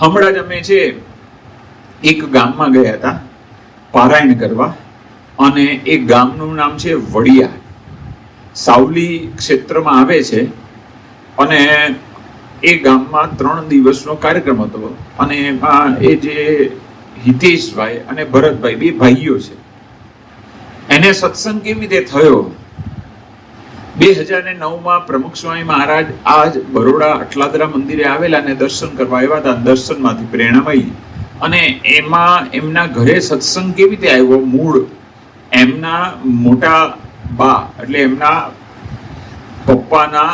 હમણાં જ અમે છે એક ગામમાં ગયા હતા, પારાયણ કરવા, અને એ ગામનું નામ છે વડિયા સાવલી ક્ષેત્રમાં આવે છે, અને એ ગામમાં ત્રણ દિવસનો કાર્યક્રમ હતો, અને એમાં એ જે હિતેશભાઈ અને ભરતભાઈ, બે ભાઈઓ છે. એને સત્સંગ કેવી રીતે થયો? બે હજાર ને નવમાં પ્રમુખ સ્વામી મહારાજ આજ બરોડા અટલાદરા મંદિરે આવેલા અને દર્શન કરવા આવ્યા હતા દર્શનમાંથી પ્રેરણા મળી અને એમાં એમના ઘરે સત્સંગ કેવી રીતે આવ્યો? મૂળ એમના મોટા બા એટલે એમના પપ્પાના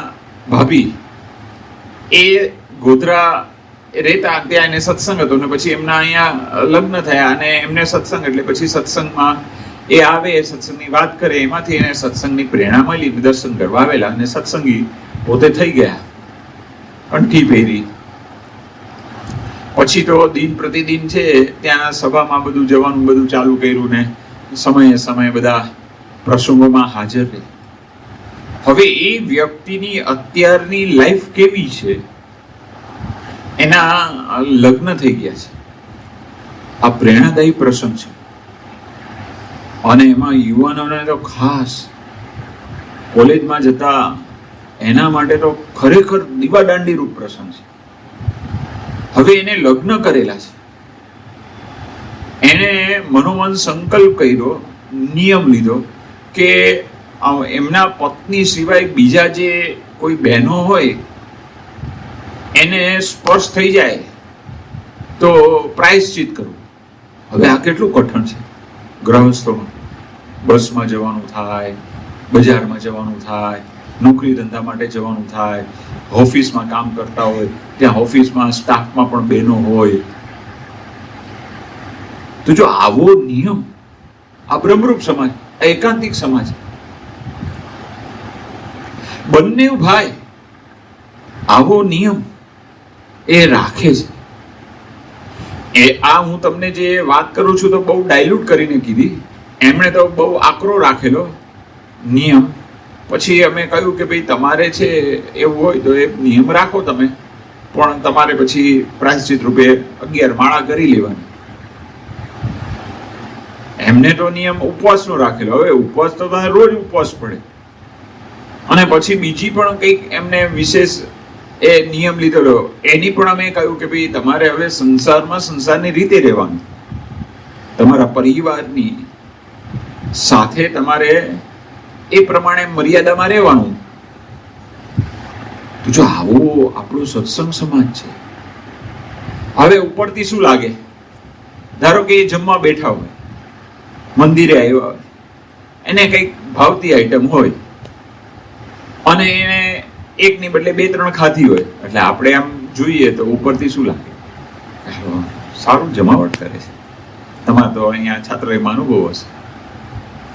ભાભી એ ગોધરા રહેતા ત્યાં એને સત્સંગ હતો ને પછી એમના અહીંયા લગ્ન થયા અને એમને સત્સંગ એટલે પછી સત્સંગમાં એ આવે, સત્સંગની વાત કરે, એમાંથી એને સત્સંગની પ્રેરણા મળી દર્શન કરવા આવેલા અને સત્સંગી પોતે થઈ ગયા, કંઠી પહેરી. પછી તો દિન પ્રતિદિન છે, ત્યાં સભામાં બધું જવાનું, બધું ચાલુ કર્યું ને સમયે સમયે બધા પ્રસંગોમાં હાજર રહે. હવે એ વ્યક્તિની અત્યારની લાઈફ કેવી છે? એના લગ્ન થઈ ગયા છે. આ પ્રેરણાદાયી પ્રસંગ છે. અને એમાં યુવાનોને તો ખાસ કોલેજમાં જતા એના માટે તો ખરેખર દીવાદાંડી રૂપ પ્રસંગ છે. હવે એને લગ્ન કરેલા છે. એને મનોમન સંકલ્પ કર્યો, નિયમ લીધો કે એમના પત્ની સિવાય બીજા જે કોઈ બહેનો હોય, એને સ્પર્શ થઈ જાય તો પ્રાયશ્ચિત કરવું. હવે આ કેટલું કઠણ છે. ગ્રહસ્થોમાં બસમાં જવાનું થાય, બજારમાં જવાનું થાય, નોકરી ધંધા માટે જવાનું થાય, ઓફિસમાં કામ કરતા હોય, ત્યાં ઓફિસમાં સ્ટાફમાં પણ બહેનો હોય. તો જો આવો નિયમ, આ બ્રહ્મરૂપ સમાજ, આ એકાંતિક સમાજ, બંને ભાઈ આવો નિયમ એ રાખે છે. એ આ હું તમને જે વાત કરું છું તો બહુ ડાયલ્યુટ કરીને કીધી. એમણે તો બહુ આકરો રાખેલો. નિયમ. પછી અમે કહ્યું કે ભાઈ તમારે છે એવું હોય તો એ નિયમ રાખો તમે. પણ તમારે પછી પ્રાયશ્ચિત રૂપે અગિયાર માળા કરી લેવાની. એમને તો નિયમ ઉપવાસનો રાખેલો. હવે ઉપવાસ તો તમે રોજ ઉપવાસ પડે. અને પછી બીજી પણ કંઈક એમને વિશેષ એ નિયમ લીધેલો. એની પણ અમે કહ્યું કે ભાઈ, તમારે હવે સંસારમાં સંસારની રીતે રહેવાનું. તમારા પરિવારની સાથે તમારે એ પ્રમાણે મર્યાદામાં રહેવાનું. તો જો આવો આપણો સત્સંગ સમાજ છે, હવે ઉપરથી શું લાગે? ધારો કે એ જમવા બેઠા હોય, મંદિરે આવ્યા હોય, એને કંઈક ભાવતી આઈટમ હોય, અને એને એકની બદલે બે, ત્રણ ખાધી હોય. એટલે આપણે આમ જોઈએ તો ઉપરથી શું લાગે? સારું જમાવટ કરે છે. તમારે તો અહીંયા છાત્ર એમાં અનુભવ હશે.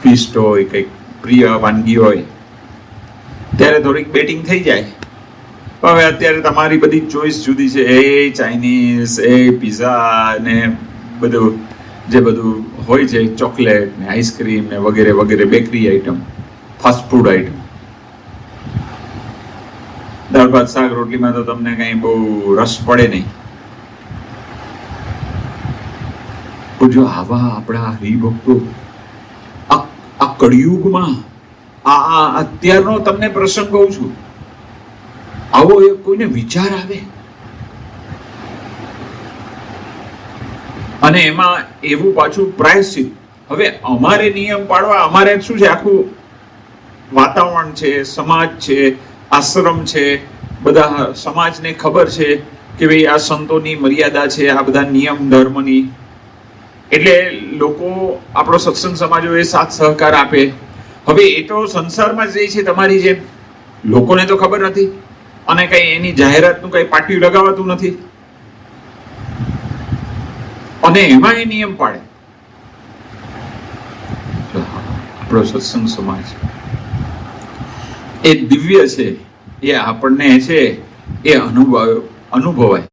ફિસ્ટ હોય, કંઈક પ્રિય વાનગી હોય. ત્યારે થોડીક બેટિંગ થઈ જાય. હવે અત્યારે તમારી બધી ચોઈસ જુદી છે. એ ચાઇનીઝ એ પિઝા ને બધું. જે બધું હોય છે ચોકલેટ ને આઈસ્ક્રીમ ને વગેરે વગેરે bakery item fast food item ભાત શાક, રોટલીમાં તો તમને કઈ બહુ રસ પડે નહીં. જો આવા આપણા હરિભક્તો, આ કળિયુગમાં આ અત્યારનો તમને પ્રસંગ કહું છું. આવો એક કોઈને વિચાર આવે. અને એમાં એવું પાછું પ્રાયશ્ચિત. હવે અમારે નિયમ પાડવા, અમારે શું છે? આખું વાતાવરણ છે, સમાજ છે, આશ્રમ છે બધા સમાજને ખબર છે કે ભાઈ આ સંતોની મર્યાદા છે, આ બધા નિયમ, ધર્મની. એટલે લોકો આપણો સત્સંગ સમાજો એ સાથ સહકાર આપે. હવે એ તો સંસારમાં જ છે તમારી જેમ. લોકોને તો ખબર નથી. અને કઈ એની જાહેરાતનું કઈ પાટિયું લગાવાતું નથી. અને એમાં એ નિયમ પાડે. આપણો સત્સંગ સમાજ. એ દિવ્ય છે. એ આપણને છે એ અનુભવ અનુભવાય.